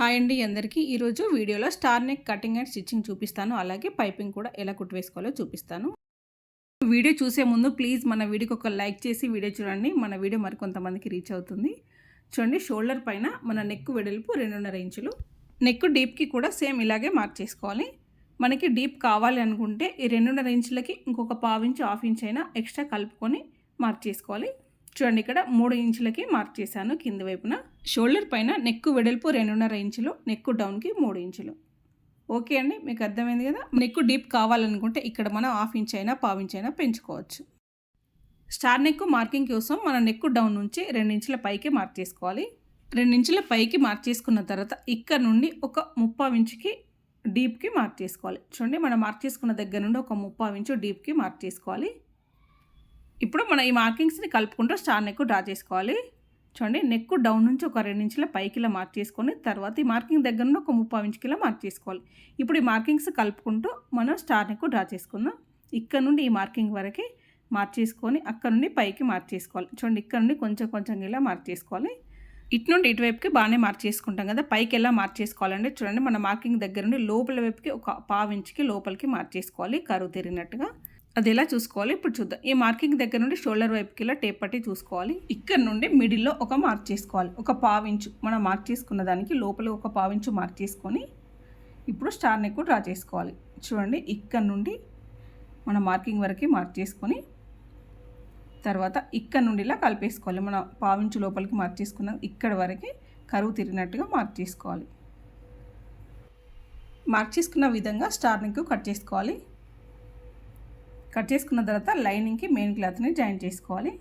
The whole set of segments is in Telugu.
హాయ్ అండి అందరికీ. ఈరోజు వీడియోలో star neck cutting and stitching చూపిస్తాను. అలాగే పైపింగ్ కూడా ఎలా కుట్టివేసుకోవాలో చూపిస్తాను. వీడియో చూసే ముందు ప్లీజ్ మన వీడియోకి ఒక లైక్ చేసి వీడియో చూడండి. మన వీడియో మరికొంతమందికి రీచ్ అవుతుంది. చూడండి షోల్డర్ పైన మన నెక్ వెడల్పు రెండున్నర ఇంచులు. నెక్ డీప్కి కూడా సేమ్ ఇలాగే మార్క్ చేసుకోవాలి. మనకి డీప్ కావాలి అనుకుంటే ఈ రెండున్నర ఇంచులకి ఇంకొక పావు ఇంచు హాఫ్ ఇంచ్ అయినా ఎక్స్ట్రా కలుపుకొని మార్క్ చేసుకోవాలి. చూడండి ఇక్కడ మూడు ఇంచులకి మార్క్ చేశాను. కింది వైపున షోల్డర్ పైన నెక్కు వెడల్పు రెండున్నర ఇంచులు నెక్కు డౌన్కి మూడు ఇంచులు. ఓకే అండి మీకు అర్థమైంది కదా? నెక్కు డీప్ కావాలనుకుంటే ఇక్కడ మనం హాఫ్ ఇంచ్ అయినా పావు ఇంచ్ అయినా పెంచుకోవచ్చు. స్టార్ నెక్ మార్కింగ్ కోసం మనం నెక్ డౌన్ నుంచి ఇంచుల పైకి మార్క్ చేసుకోవాలి. ఇంచుల పైకి మార్క్ చేసుకున్న తర్వాత ఇక్కడ నుండి ఒక ముప్పావు ఇంచుకి డీప్కి మార్క్ చేసుకోవాలి. చూడండి మనం మార్క్ చేసుకున్న దగ్గర నుండి ఒక ముప్పావు ఇంచు డీప్కి మార్క్ చేసుకోవాలి. ఇప్పుడు మనం ఈ మార్కింగ్స్ని కలుపుకుంటూ స్టార్ నెక్ డ్రా చేసుకోవాలి. చూడండి నెక్ డౌన్ నుంచి ఒక రెండు ఇంచుల పైకిలా మార్క్ చేసుకొని తర్వాత ఈ మార్కింగ్ దగ్గర నుండి ఒక ముప్పై ఇంచుకిలా మార్క్ చేసుకోవాలి. ఇప్పుడు ఈ మార్కింగ్స్ కలుపుకుంటూ మనం స్టార్ నెక్ డ్రా చేసుకుందాం. ఇక్కడ నుండి ఈ మార్కింగ్ వరకు మార్క్ చేసుకొని అక్కడ నుండి పైకి మార్క్ చేసుకోవాలి. చూడండి ఇక్కడ నుండి కొంచెం కొంచెం ఇలా మార్క్ చేసుకోవాలి. ఇటు నుండి ఇటువైపుకి బాగానే మార్క్ చేసుకుంటాం కదా పైకి ఎలా మార్క్ చేసుకోవాలంటే చూడండి మన మార్కింగ్ దగ్గర నుండి లోపల వైపుకి ఒక పావు ఇంచుకి లోపలికి మార్క్ చేసుకోవాలి కరువు తిరిగినట్టుగా అది ఎలా చూసుకోవాలి? ఇప్పుడు చూద్దాం. ఈ మార్కింగ్ దగ్గర నుండి షోల్డర్ వైపుకి ఇలా టేప్ పట్టి చూసుకోవాలి. ఇక్కడ నుండి మిడిల్లో ఒక మార్క్ చేసుకోవాలి. ఒక పావించు మనం మార్క్ చేసుకున్న దానికి లోపల ఒక పావించు మార్క్ చేసుకొని ఇప్పుడు స్టార్ నెక్ డ్రా చేసుకోవాలి. చూడండి ఇక్కడ నుండి మన మార్కింగ్ వరకు మార్క్ చేసుకొని తర్వాత ఇక్కడ నుండి ఇలా కలిపేసుకోవాలి. మన పావించు లోపలికి మార్క్ చేసుకున్న. ఇక్కడ వరకు కరువు తిరిగినట్టుగా మార్క్ చేసుకోవాలి. మార్క్ చేసుకున్న విధంగా స్టార్ నెక్ కట్ చేసుకోవాలి. కట్ చేసుకున్న తర్వాత లైనింగ్కి మెయిన్ క్లాత్ని జాయిన్ చేసుకోవాలి.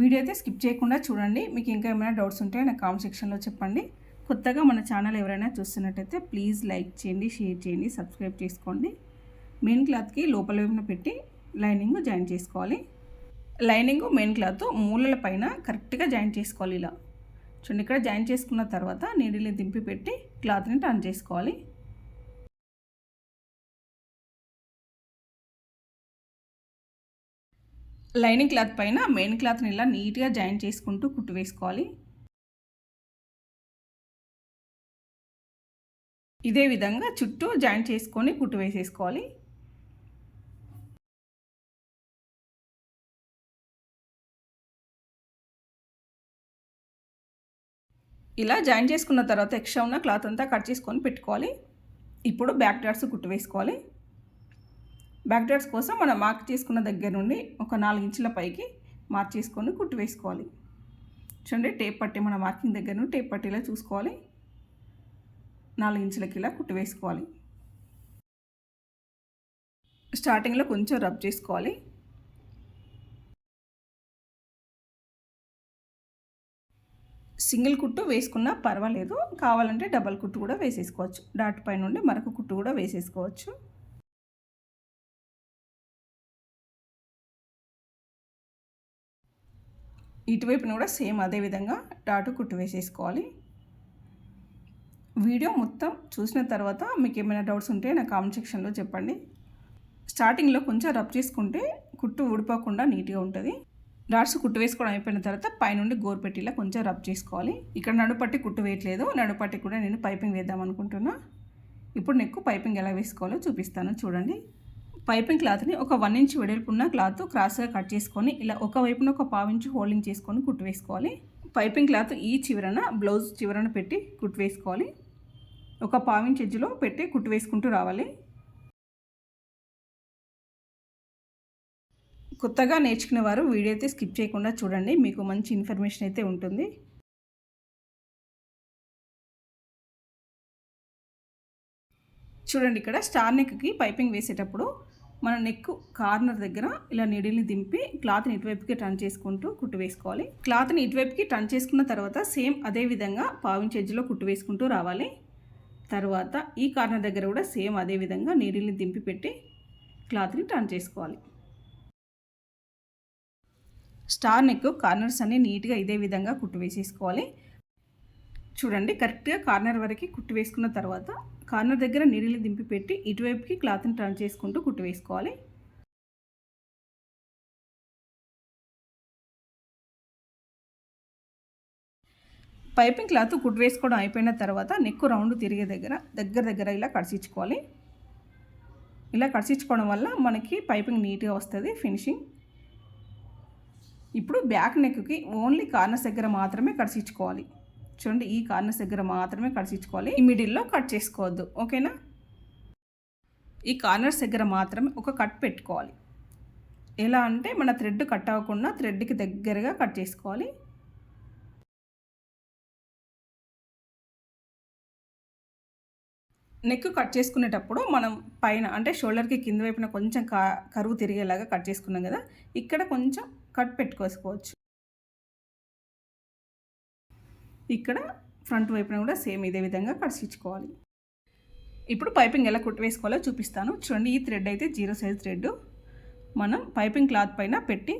వీడియో అయితే స్కిప్ చేయకుండా చూడండి. మీకు ఇంకా ఏమైనా డౌట్స్ ఉంటే నాకు కామెంట్ సెక్షన్లో చెప్పండి. కొత్తగా మన ఛానల్ ఎవరైనా చూస్తున్నట్టయితే ప్లీజ్ లైక్ చేయండి షేర్ చేయండి సబ్స్క్రైబ్ చేసుకోండి. మెయిన్ క్లాత్కి లోపల వైపున పెట్టి లైనింగ్ జాయిన్ చేసుకోవాలి. లైనింగ్ మెయిన్ క్లాత్ మూలల పైన కరెక్ట్గా జాయిన్ చేసుకోవాలి ఇలా. చూడండి ఇక్కడ జాయిన్ చేసుకున్న తర్వాత నీడిని దింపి పెట్టి క్లాత్ని టర్న్ చేసుకోవాలి. లైనింగ్ క్లాత్ పైన మెయిన్ క్లాత్ని ఇలా నీట్గా జాయిన్ చేసుకుంటూ కుట్టు వేసుకోవాలి. ఇదే విధంగా చుట్టూ జాయిన్ చేసుకొని కుట్టు వేసేసుకోవాలి. ఇలా జాయిన్ చేసుకున్న తర్వాత ఎక్స్ట్రా ఉన్న క్లాత్ అంతా కట్ చేసుకొని పెట్టుకోవాలి. ఇప్పుడు బ్యాక్ డాట్స్ కుట్టు వేసుకోవాలి. బ్యాక్ డాట్స్ కోసం మనం మార్క్ చేసుకున్న దగ్గర నుండి ఒక నాలుగు ఇంచుల పైకి మార్క్ చేసుకొని కుట్టు వేసుకోవాలి. చూడండి టేప్ పట్టి మన మార్కింగ్ దగ్గర నుండి టేప్ పట్టిలా చూసుకోవాలి. నాలుగు ఇంచులకి ఇలా కుట్టు వేసుకోవాలి. స్టార్టింగ్లో కొంచెం రబ్ చేసుకోవాలి. సింగిల్ కుట్టు వేసుకున్నా పర్వాలేదు. కావాలంటే డబల్ కుట్టు కూడా వేసేసుకోవచ్చు. డాట్ పై నుండి మరొక కుట్టు కూడా వేసేసుకోవచ్చు. ఇటువైపున కూడా సేమ్ అదే విధంగా డాటు కుట్టు వేసేసుకోవాలి. వీడియో మొత్తం చూసిన తర్వాత మీకు ఏమైనా డౌట్స్ ఉంటే నా కామెంట్ సెక్షన్లో చెప్పండి. స్టార్టింగ్లో కొంచెం రబ్ చేసుకుంటే కుట్టు ఊడిపోకుండా నీట్గా ఉంటుంది. డాట్స్ కుట్టు వేసుకోవడం అయిపోయిన తర్వాత పైనుండి గోరుపెట్టిలా కొంచెం రబ్ చేసుకోవాలి. ఇక్కడ నడుపట్టి కుట్టు వేయట్లేదు. నడుపట్టి కూడా నేను పైపింగ్ వేద్దాం అనుకుంటున్నా. ఇప్పుడు నెక్కు పైపింగ్ ఎలా వేసుకోవాలో చూపిస్తాను. చూడండి. పైపింగ్ క్లాత్ని ఒక వన్ ఇంచ్ వెడల్పున్న క్లాత్ క్రాస్గా కట్ చేసుకొని ఇలా ఒక వైపున ఒక పావించి హోల్డింగ్ చేసుకొని కుట్టు వేసుకోవాలి. పైపింగ్ క్లాత్ ఈ చివరన బ్లౌజ్ చివరన పెట్టి కుట్టు వేసుకోవాలి. ఒక పావించ్ ఎడ్జ్లో పెట్టి కుట్టు వేసుకుంటూ రావాలి. కొత్తగా నేర్చుకునే వారు వీడియో అయితే స్కిప్ చేయకుండా చూడండి మీకు మంచి ఇన్ఫర్మేషన్ అయితే ఉంటుంది. చూడండి ఇక్కడ స్టార్ నెక్కి పైపింగ్ వేసేటప్పుడు మన నెక్ కార్నర్ దగ్గర ఇలా నీడిల్ని దింపి క్లాత్ని ఇటువైపుకి టర్న్ చేసుకుంటూ కుట్టు వేసుకోవాలి. క్లాత్ని ఇటువైపుకి టర్న్ చేసుకున్న తర్వాత సేమ్ అదే విధంగా పావించి ఎడ్జ్లో కుట్టు వేసుకుంటూ రావాలి. తర్వాత ఈ కార్నర్ దగ్గర కూడా సేమ్ అదే విధంగా నీడిల్ని దింపి పెట్టి క్లాత్ని టర్న్ చేసుకోవాలి. స్టార్ నెక్ కార్నర్స్ అన్ని నీట్గా ఇదే విధంగా కుట్టు వేసేసుకోవాలి. చూడండి కరెక్ట్గా కార్నర్ వరకు కుట్టు వేసుకున్న తర్వాత కార్నర్ దగ్గర నీళ్ళు దింపి పెట్టి ఇటువైపుకి క్లాత్ని టర్న్ చేసుకుంటూ కుట్టు వేసుకోవాలి. పైపింగ్ క్లాత్ కుట్టు వేసుకోవడం అయిపోయిన తర్వాత నెక్కు రౌండ్ తిరిగే దగ్గర దగ్గర దగ్గర ఇలా కడిచించుకోవాలి ఇలా కడిచించుకోవడం వల్ల మనకి పైపింగ్ నీట్గా వస్తుంది ఫినిషింగ్. ఇప్పుడు బ్యాక్ నెక్కి ఓన్లీ కార్నర్స్ దగ్గర మాత్రమే కడిచించుకోవాలి చూడండి ఈ కార్నర్స్ దగ్గర మాత్రమే కడిచించుకోవాలి ఈ మిడిల్లో కట్ చేసుకోవద్దు. ఓకేనా? ఈ కార్నర్స్ దగ్గర మాత్రమే ఒక కట్ పెట్టుకోవాలి. ఎలా అంటే మన థ్రెడ్ కట్ అవ్వకుండా థ్రెడ్కి దగ్గరగా కట్ చేసుకోవాలి. నెక్ కట్ చేసుకునేటప్పుడు మనం పైన అంటే షోల్డర్కి కింద వైపున కొంచెం కరువు తిరిగేలాగా కట్ చేసుకున్నాం కదా ఇక్కడ కొంచెం కట్ పెట్టుకోసుకోవచ్చు. ఇక్కడ ఫ్రంట్ వైపున కూడా సేమ్ ఇదే విధంగా కట్ స్టిచ్చుకోవాలి ఇప్పుడు పైపింగ్ ఎలా కుట్టి వేసుకోవాలో చూపిస్తాను. చూడండి ఈ థ్రెడ్ అయితే జీరో సైజ్ థ్రెడ్. మనం పైపింగ్ క్లాత్ పైన పెట్టి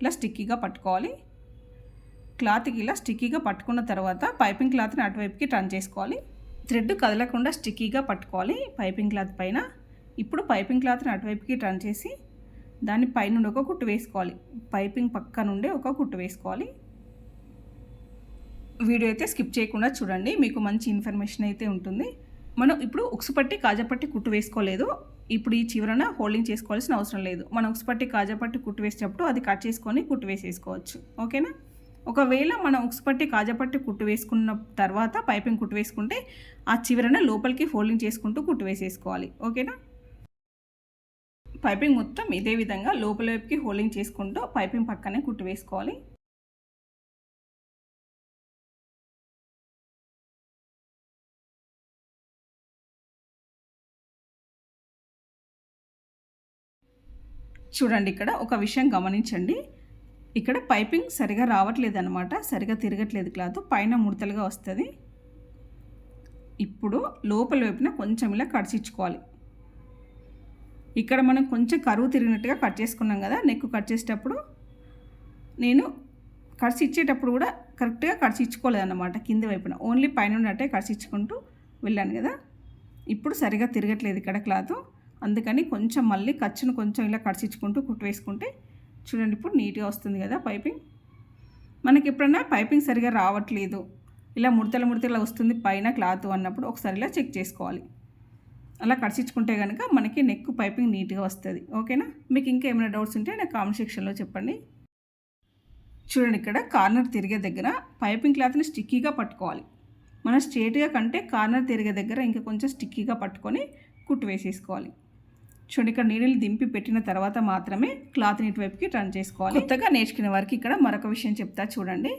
ఇలా స్టిక్కీగా పట్టుకోవాలి. క్లాత్కి ఇలా స్టిక్కీగా పట్టుకున్న తర్వాత పైపింగ్ క్లాత్ని అటువైపుకి టర్న్ చేసుకోవాలి. థ్రెడ్ కదలకుండా స్టిక్కీగా పట్టుకోవాలి పైపింగ్ క్లాత్ పైన. ఇప్పుడు పైపింగ్ క్లాత్ని అటువైపుకి టర్న్ చేసి దాని పైనుండి ఒక కుట్టు వేసుకోవాలి. పైపింగ్ పక్క నుండి ఒక కుట్టు వేసుకోవాలి. వీడియో అయితే స్కిప్ చేయకుండా చూడండి. మీకు మంచి ఇన్ఫర్మేషన్ అయితే ఉంటుంది. మనం ఇప్పుడు ఉక్సుపట్టి కాజపట్టి కుట్టు వేసుకోలేదు. ఇప్పుడు ఈ చివరన హోల్డింగ్ చేసుకోవాల్సిన అవసరం లేదు. మనం ఉక్సుపట్టి కాజపట్టి కుట్టు వేసేటప్పుడు అది కట్ చేసుకొని కుట్టు వేసేసుకోవచ్చు. ఓకేనా? ఒకవేళ మనం ఉక్సుపట్టి కాజపట్టి కుట్టు వేసుకున్న తర్వాత పైపింగ్ కుట్టు వేసుకుంటే ఆ చివరన లోపలికి ఫోల్డింగ్ చేసుకుంటూ కుట్టు వేసేసుకోవాలి. ఓకేనా? పైపింగ్ మొత్తం ఇదే విధంగా లోపల వైపుకి హోల్డింగ్ చేసుకుంటూ పైపింగ్ పక్కనే కుట్టు వేసుకోవాలి. చూడండి ఇక్కడ ఒక విషయం గమనించండి. ఇక్కడ పైపింగ్ సరిగా రావట్లేదు అనమాట సరిగా తిరగట్లేదు క్లాత్ పైన ముడతలుగా వస్తుంది. ఇప్పుడు లోపల వైపున కొంచెం ఇలా కడిచిచ్చుకోవాలి ఇక్కడ మనం కొంచెం కరువు తిరిగినట్టుగా కట్ చేసుకున్నాం కదా నెక్ కట్ చేసేటప్పుడు నేను కడిచి ఇచ్చేటప్పుడు కూడా కరెక్ట్గా కడిచిచ్చుకోలేదు అనమాట కింది వైపున. ఓన్లీ పైన ఉన్నట్టే కడిచి ఇచ్చుకుంటూ వెళ్ళాను కదా. ఇప్పుడు సరిగా తిరగట్లేదు ఇక్కడ క్లాత్. అందుకని కొంచెం మళ్ళీ ఖర్చును కొంచెం ఇలా కడిచించుకుంటూ కుట్టు వేసుకుంటే చూడండి ఇప్పుడు నీట్గా వస్తుంది కదా పైపింగ్. మనకి ఎప్పుడైనా పైపింగ్ సరిగా రావట్లేదు. ఇలా ముడతల ముడతల వస్తుంది పైన క్లాత్ అన్నప్పుడు ఒకసారి ఇలా చెక్ చేసుకోవాలి. అలా కడిచించుకుంటే కనుక మనకి నెక్ పైపింగ్ నీట్గా వస్తుంది. ఓకేనా? మీకు ఇంకా ఏమైనా డౌట్స్ ఉంటే నాకు కామెంట్ సెక్షన్లో చెప్పండి. చూడండి ఇక్కడ కార్నర్ తిరిగే దగ్గర పైపింగ్ క్లాత్ని స్టిక్కీగా పట్టుకోవాలి. మనం స్ట్రేట్గా కంటే కార్నర్ తిరిగే దగ్గర ఇంకా కొంచెం స్టిక్కీగా పట్టుకొని కుట్టు వేసేసుకోవాలి. చూడండి ఇక్కడ నీళ్ళు దింపి పెట్టిన తర్వాత మాత్రమే క్లాత్ని ఇటువైపుకి టర్న్ చేసుకోవాలి. కొత్తగా నేర్చుకునే వారికి ఇక్కడ మరొక విషయం చెప్తా చూడండి.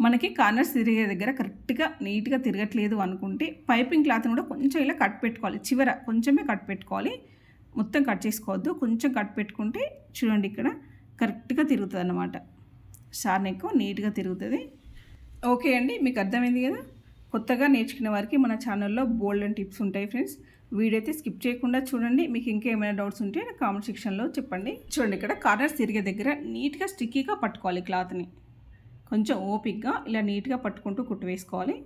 మనకి కార్నర్స్ తిరిగే దగ్గర కరెక్ట్గా నీట్గా తిరగట్లేదు అనుకుంటే పైపింగ్ క్లాత్ని కూడా కొంచెం ఇలా కట్ పెట్టుకోవాలి. చివర కొంచెమే కట్ పెట్టుకోవాలి. మొత్తం కట్ చేసుకోవద్దు. కొంచెం కట్ పెట్టుకుంటే చూడండి ఇక్కడ కరెక్ట్గా తిరుగుతుంది అన్నమాట షార్ నెక్ నీట్గా తిరుగుతుంది. ఓకే అండి మీకు అర్థమైంది కదా? కొత్తగా నేర్చుకునే వారికి మన ఛానల్లో బోల్డ్ అండ్ టిప్స్ ఉంటాయి ఫ్రెండ్స్ వీడియో అయితే స్కిప్ చేయకుండా చూడండి. మీకు ఇంకేమైనా డౌట్స్ ఉంటే కామెంట్ సెక్షన్లో చెప్పండి. చూడండి ఇక్కడ కార్నర్స్ తిరిగే దగ్గర నీట్గా స్టిక్కీగా పట్టుకోవాలి క్లాత్ని. కొంచెం ఓపిక్గా ఇలా నీట్గా పట్టుకుంటూ కుట్టు వేసుకోవాలి.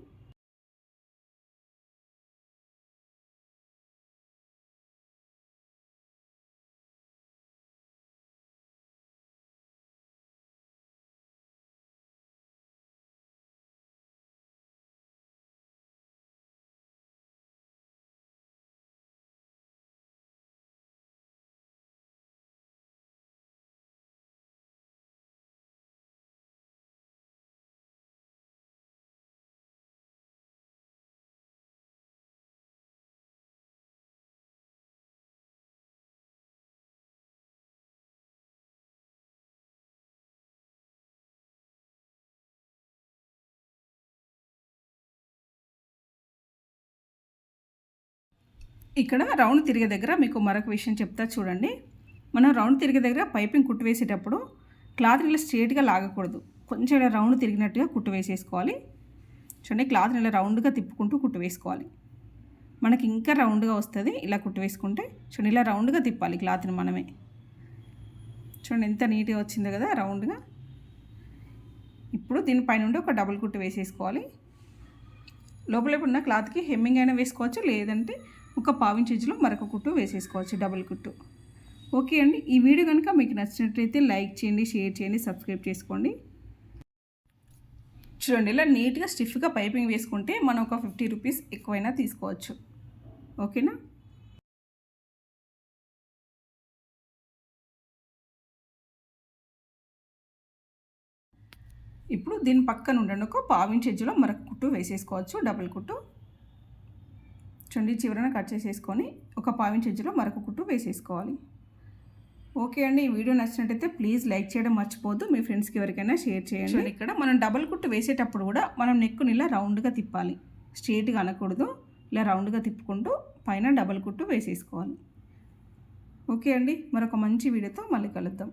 ఇక్కడ రౌండ్ తిరిగే దగ్గర మీకు మరొక విషయం చెప్తా చూడండి. మనం రౌండ్ తిరిగే దగ్గర పైపింగ్ కుట్టు వేసేటప్పుడు క్లాత్ ఇలా స్ట్రేట్గా లాగకూడదు. కొంచెం ఇలా రౌండ్ తిరిగినట్టుగా కుట్టు వేసేసుకోవాలి. చూడండి క్లాత్ని ఇలా రౌండ్గా తిప్పుకుంటూ కుట్టు వేసుకోవాలి. మనకి ఇంకా రౌండ్గా వస్తుంది ఇలా కుట్టు వేసుకుంటే. చూడండి ఇలా రౌండ్గా తిప్పాలి క్లాత్ని మనమే. చూడండి ఎంత నీట్గా వచ్చిందో కదా రౌండ్గా. ఇప్పుడు దీనిపైన ఉండి ఒక డబుల్ కుట్టు వేసేసుకోవాలి. లోపల ఉన్న క్లాత్కి హెమ్మింగ్ అయినా వేసుకోవచ్చు లేదంటే ఒక పావించేజ్లో మరొక కుట్టు వేసేసుకోవచ్చు డబుల్ కుట్టు. ఓకే అండి ఈ వీడియో కనుక మీకు నచ్చినట్లయితే లైక్ చేయండి షేర్ చేయండి సబ్స్క్రైబ్ చేసుకోండి. చూడండి ఇలా నీట్గా స్టిఫ్గా పైపింగ్ వేసుకుంటే మనం ఒక ఫిఫ్టీ రూపీస్ ఎక్కువైనా తీసుకోవచ్చు. ఓకేనా? ఇప్పుడు దీని పక్కన ఉండండి ఒక పావించి ఎజ్జులో మరొక కుట్టు వేసేసుకోవచ్చు డబుల్ కుట్టు. చుండి చివరన కట్ చేసేసుకొని ఒక పావించి ఇంచులో మరొక కుట్టు వేసేసుకోవాలి. ఓకే అండి ఈ వీడియో నచ్చినట్టయితే ప్లీజ్ లైక్ చేయడం మర్చిపోద్దు మీ ఫ్రెండ్స్కి ఎవరికైనా షేర్ చేయండి. ఇక్కడ మనం డబల్ కుట్టు వేసేటప్పుడు కూడా మనం నెక్కుని ఇలా రౌండ్గా తిప్పాలి. స్ట్రేట్గా అనకూడదు. ఇలా రౌండ్గా తిప్పుకుంటూ పైన డబల్ కుట్టు వేసేసుకోవాలి. ఓకే అండి మరొక మంచి వీడియోతో మళ్ళీ కలుద్దాం.